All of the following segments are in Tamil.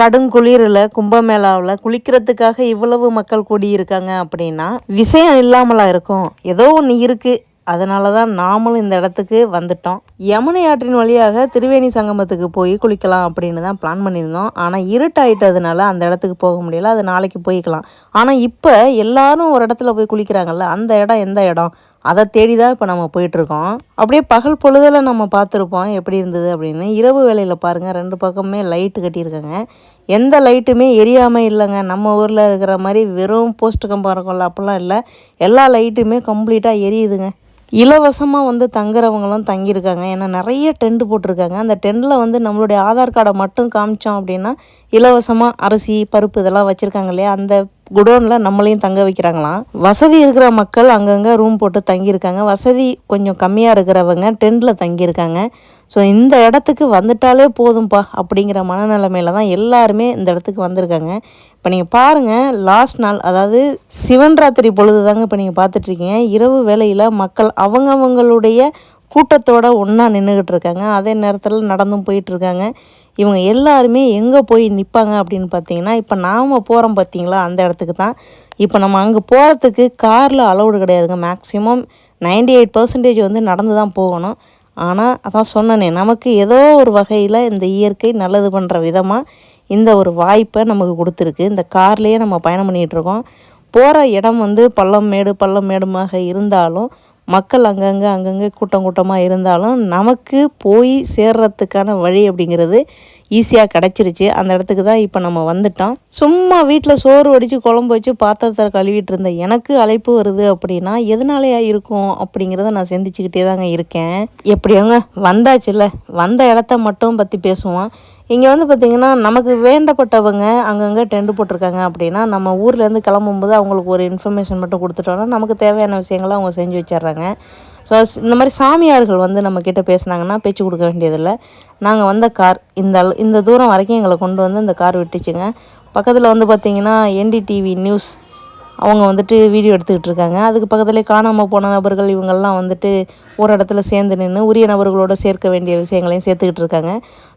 கடுங்குளிரில் கும்பமேளாவில் குளிக்கிறதுக்காக இவ்வளவு மக்கள் கூடியிருக்காங்க அப்படின்னா விஷயம் இல்லாமலா இருக்கும். ஏதோ ஒன்று இருக்குது அதனால தான் நாமளும் இந்த இடத்துக்கு வந்துட்டோம். யமுனை ஆற்றின் வழியாக திருவேணி சங்கமத்துக்கு போய் குளிக்கலாம் அப்படின்னு தான் பிளான் பண்ணியிருந்தோம். ஆனால் இருட்டாயிட்டதுனால அந்த இடத்துக்கு போக முடியல. அது நாளைக்கு போய்க்கலாம். ஆனால் இப்போ எல்லாரும் ஒரு இடத்துல போய் குளிக்கிறாங்கல்ல அந்த இடம் எந்த இடம்? அதை தேடி தான் இப்போ நம்ம போயிட்டுருக்கோம். அப்படியே பகல் பொழுதில் நம்ம பார்த்துருப்போம். எப்படி இருந்தது அப்படின்னு. இரவு வேலையில் பாருங்கள் ரெண்டு பக்கமே லைட்டு கட்டியிருக்காங்க. எந்த லைட்டுமே எரியாமல் இல்லைங்க. நம்ம ஊரில் இருக்கிற மாதிரி வெறும் போஸ்ட் கம்பம் இருக்கும்ல அப்படிலாம் இல்லை. எல்லா லைட்டுமே கம்ப்ளீட்டாக எரியுதுங்க. இலவசமாக வந்து தங்குறவங்களும் தங்கியிருக்காங்க. ஏன்னா நிறைய டென்ட் போட்டிருக்காங்க. அந்த டென்ட்டில் வந்து நம்மளுடைய ஆதார் கார்டை மட்டும் காமிச்சோம் அப்படின்னா இலவசமாக அரிசி பருப்பு இதெல்லாம் வச்சுருக்காங்க இல்லையா? அந்த குடோனில் நம்மளையும் தங்க வைக்கிறாங்களாம். வசதி இருக்கிற மக்கள் அங்கங்கே ரூம் போட்டு தங்கியிருக்காங்க. வசதி கொஞ்சம் கம்மியாக இருக்கிறவங்க டென்ட்டில் தங்கியிருக்காங்க. ஸோ இந்த இடத்துக்கு வந்துட்டாலே போதும்ப்பா அப்படிங்கிற மனநிலைமையில தான் எல்லாருமே இந்த இடத்துக்கு வந்திருக்காங்க. இப்போ நீங்கள் பாருங்கள் லாஸ்ட் நாள் அதாவது சிவன் ராத்திரி பொழுது தாங்க இப்போ நீங்கள் பார்த்துட்ருக்கீங்க இரவு வேளையில் மக்கள் அவங்கவங்களுடைய கூட்டத்தோடு ஒன்றா நின்றுக்கிட்டு இருக்காங்க அதே நேரத்தில் நடந்தும் போயிட்டுருக்காங்க இவங்க எல்லாருமே எங்கே போய் நிற்பாங்க அப்படின்னு பார்த்தீங்கன்னா இப்போ நாம் போகிறோம் பார்த்தீங்களா அந்த இடத்துக்கு தான். இப்போ நம்ம அங்கே போகிறதுக்கு காரில் அலௌடு கிடையாதுங்க. மேக்ஸிமம் நைன்டி எயிட் பர்சன்டேஜ் வந்து நடந்து தான் போகணும். ஆனால் அதான் சொன்னனே நமக்கு ஏதோ ஒரு வகையில் இந்த இயற்கை நல்லது பண்ணுற விதமாக இந்த ஒரு வாய்ப்பை நமக்கு கொடுத்துருக்கு. இந்த கார்லேயே நம்ம பயணம் பண்ணிகிட்ருக்கோம் போகிற இடம் வந்து பள்ளம் மேடு பள்ளம் மேடுமாக இருந்தாலும் மக்கள் அங்கங்கே அங்கங்கே கூட்டம் கூட்டமாக இருந்தாலும் நமக்கு போய் சேர்றதுக்கான வழி அப்படிங்கிறது ஈஸியாக கிடச்சிருச்சு. அந்த இடத்துக்கு தான் இப்போ நம்ம வந்துட்டோம். சும்மா வீட்டில் சோறு வடித்து குழம்பு வச்சு பாத்திரத்தை கழுவிட்டு இருந்த எனக்கு அழைப்பு வருது அப்படின்னா எதனாலயா இருக்கும்? அப்படிங்கிறத நான் சிந்திச்சுக்கிட்டே தாங்க இருக்கேன். எப்படியோங்க? வந்தாச்சுல்ல. வந்த இடத்த மட்டும் பற்றி பேசுவோம். இங்கே வந்து பார்த்திங்கன்னா நமக்கு வேண்டப்பட்டவங்க அங்கங்கே டென்ட் போட்டிருக்காங்க அப்படின்னா நம்ம ஊர்லேருந்து கிளம்பும்போது அவங்களுக்கு ஒரு இன்ஃபர்மேஷன் மட்டும் கொடுத்துட்டோன்னா நமக்கு தேவையான விஷயங்களை அவங்க செஞ்சு வச்சிடுறாங்க. ஸோ இந்த மாதிரி சாமியார்கள் வந்து நம்மக்கிட்ட பேசுனாங்கன்னா பேச்சு கொடுக்க வேண்டியதில்லை. நாங்கள் வந்த கார் இந்த அள- இந்த தூரம் வரைக்கும் எங்களை கொண்டு வந்து இந்த கார் விட்டுச்சுங்க. பக்கத்தில் வந்து பார்த்திங்கன்னா என்டிடிவி நியூஸ் அவங்க வந்துட்டு வீடியோ எடுத்துக்கிட்டு இருக்காங்க. அதுக்கு பக்கத்துலேயே காணாமல் போன நபர்கள் இவங்கெல்லாம் வந்துட்டு ஒரு இடத்துல சேர்ந்து நின்று உரிய நபர்களோட சேர்க்க வேண்டிய விஷயங்களையும் சேர்த்துக்கிட்டு இருக்காங்க.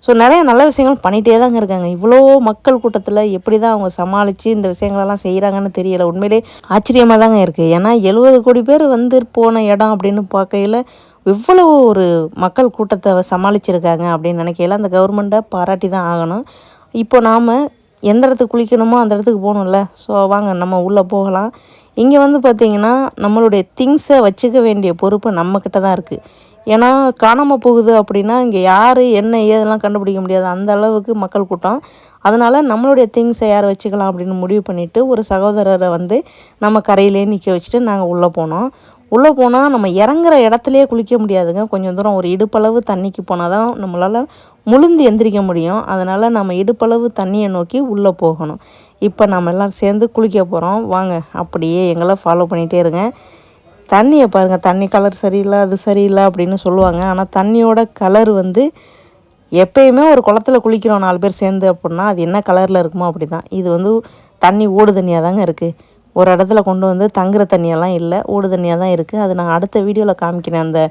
ஸோ நிறைய நல்ல விஷயங்கள் பண்ணிகிட்டே தாங்க இருக்காங்க. இவ்வளோ மக்கள் கூட்டத்தில் எப்படி தான் அவங்க சமாளித்து இந்த விஷயங்களெல்லாம் செய்கிறாங்கன்னு தெரியலை. உண்மையிலே ஆச்சரியமாக தாங்க இருக்குது ஏன்னா எழுபது கோடி பேர் வந்து போன இடம் அப்படின்னு பார்க்கையில் இவ்வளவு ஒரு மக்கள் கூட்டத்தை சமாளிச்சிருக்காங்க அப்படின்னு நினைக்கையில அந்த கவர்மெண்ட்டை பாராட்டி தான் ஆகணும். இப்போ நாம் எந்த இடத்துக்கு குளிக்கணுமோ அந்த இடத்துக்கு போகணும்ல. ஸோ வாங்க நம்ம உள்ளே போகலாம். இங்கே வந்து பார்த்திங்கன்னா நம்மளுடைய திங்ஸை வச்சுக்க வேண்டிய பொறுப்பு நம்மக்கிட்ட தான் இருக்குது ஏன்னா காணாமல் போகுது அப்படின்னா இங்கே யார் என்ன ஏதெல்லாம் கண்டுபிடிக்க முடியாது. அந்த அளவுக்கு மக்கள் கூட்டம். அதனால் நம்மளுடைய திங்ஸை யார் வச்சுக்கலாம் அப்படின்னு முடிவு பண்ணிவிட்டு ஒரு சகோதரரை வந்து நம்ம கரையிலே நிற்க வச்சுட்டு நாங்கள் உள்ளே போனோம். உள்ளே போனால் நம்ம இறங்குற இடத்துலையே குளிக்க முடியாதுங்க. கொஞ்சம் தூரம் ஒரு இடுப்பளவு தண்ணிக்கு போனால் தான் நம்மளால் முழுந்து எந்திரிக்க முடியும். அதனால் நம்ம இடுப்பளவு தண்ணியை நோக்கி உள்ளே போகணும். இப்போ நம்ம எல்லாம் சேர்ந்து குளிக்க போகிறோம். வாங்க அப்படியே எங்களை ஃபாலோ பண்ணிகிட்டே இருங்க. தண்ணியை பாருங்கள் தண்ணி கலர் சரியில்லை அது சரியில்லை அப்படின்னு சொல்லுவாங்க. ஆனால் தண்ணியோட கலர் வந்து எப்பயுமே ஒரு குளத்துல குளிக்கிறோம் நாலு பேர் சேர்ந்து அப்படின்னா அது என்ன கலரில் இருக்குமோ அப்படி தான் இது வந்து தண்ணி ஓடு தண்ணியாக தாங்க இருக்குது ஒரு இடத்துல கொண்டு வந்து தங்குற தண்ணியெல்லாம் இல்லை ஓடு தண்ணியாக தான் இருக்குது அது நான் அடுத்த வீடியோவில் காமிக்கிறேன். அந்த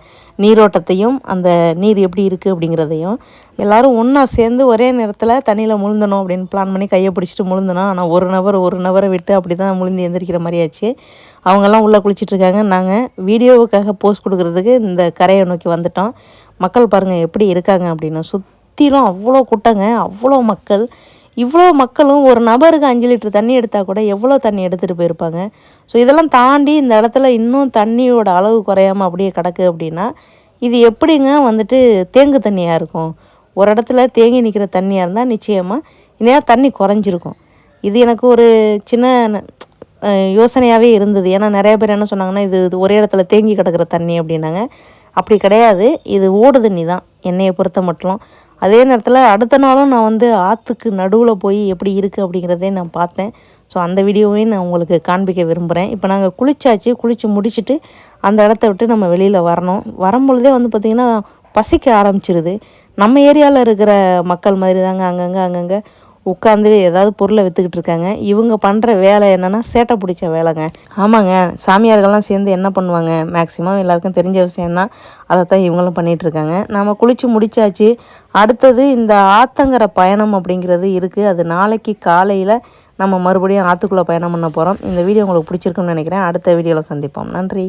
நீரோட்டத்தையும் அந்த நீர் எப்படி இருக்குது அப்படிங்கிறதையும். எல்லோரும் ஒன்றா சேர்ந்து ஒரே நேரத்தில் தண்ணியில் முழுந்தணும் அப்படின்னு பிளான் பண்ணி கையை பிடிச்சிட்டு முழுந்தணும் ஆனால் ஒரு நபர் ஒரு நபரை விட்டு அப்படி தான் முழுந்து எந்திரிக்கிற மாதிரி ஆச்சு. அவங்கெல்லாம் உள்ளே குளிச்சிட்டு இருக்காங்க. நாங்கள் வீடியோவுக்காக போஸ்ட் கொடுக்குறதுக்கு இந்த கரையை நோக்கி வந்துட்டோம். மக்கள் பாருங்கள் எப்படி இருக்காங்க அப்படின்னு. சுற்றிலும் அவ்வளோ கூட்டங்க அவ்வளோ மக்கள். இவ்வளோ மக்களும் ஒரு நபருக்கு அஞ்சு லிட்டர் தண்ணி எடுத்தால் கூட எவ்வளோ தண்ணி எடுத்துகிட்டு போயிருப்பாங்க? ஸோ இதெல்லாம் தாண்டி இந்த இடத்துல இன்னும் தண்ணியோட அளவு குறையாம அப்படியே கிடக்கு அப்படின்னா இது எப்படிங்க வந்துட்டு தேங்கு தண்ணியாக இருக்கும்? ஒரு இடத்துல தேங்கி நிற்கிற தண்ணியாக இருந்தால் நிச்சயமாக இந்நேரம் தண்ணி குறைஞ்சிருக்கும். இது எனக்கு ஒரு சின்ன யோசனையாகவே இருந்தது. ஏன்னா நிறைய பேர் என்ன சொன்னாங்கன்னா இது இது ஒரே இடத்துல தேங்கி கிடக்கிற தண்ணி அப்படின்னாங்க. அப்படி கிடையாது. இது ஓடு தண்ணி தான். என்னையை பொறுத்த மட்டும். அதே நேரத்தில் அடுத்த நாளும் நான் வந்து ஆற்றுக்கு நடுவில் போய் எப்படி இருக்குது அப்படிங்கிறதையும் நான் பார்த்தேன். ஸோ அந்த வீடியோவையும் நான் உங்களுக்கு காண்பிக்க விரும்புகிறேன் இப்போ நாங்கள் குளிச்சாச்சு. குளித்து முடிச்சுட்டு அந்த இடத்த விட்டு நம்ம வெளியில் வரணும். வரும்பொழுதே வந்து பார்த்திங்கன்னா பசிக்க ஆரம்பிச்சிருது. நம்ம ஏரியாவில் இருக்கிற மக்கள் மாதிரி தாங்க அங்கங்கே அங்கங்கே. உட்காந்து ஏதாவது பொருளை விற்றுக்கிட்டு இருக்காங்க. இவங்க பண்ணுற வேலை என்னென்னா சேட்டை பிடிச்ச வேலைங்க. ஆமாங்க சாமியார்கள்லாம் சேர்ந்து என்ன பண்ணுவாங்க? மேக்ஸிமம் எல்லாருக்கும் தெரிஞ்ச விஷயம்தான். அதை தான் இவங்களும் பண்ணிகிட்டு இருக்காங்க. நம்ம குளித்து முடிச்சாச்சு. அடுத்தது இந்த ஆத்தங்கிற பயணம் அப்படிங்கிறது இருக்குது அது நாளைக்கு காலையில் நம்ம மறுபடியும் ஆற்றுக்குள்ளே பயணம் பண்ண போகிறோம் இந்த வீடியோ உங்களுக்கு பிடிச்சிருக்குன்னு நினைக்கிறேன். அடுத்த வீடியோவில் சந்திப்போம். நன்றி.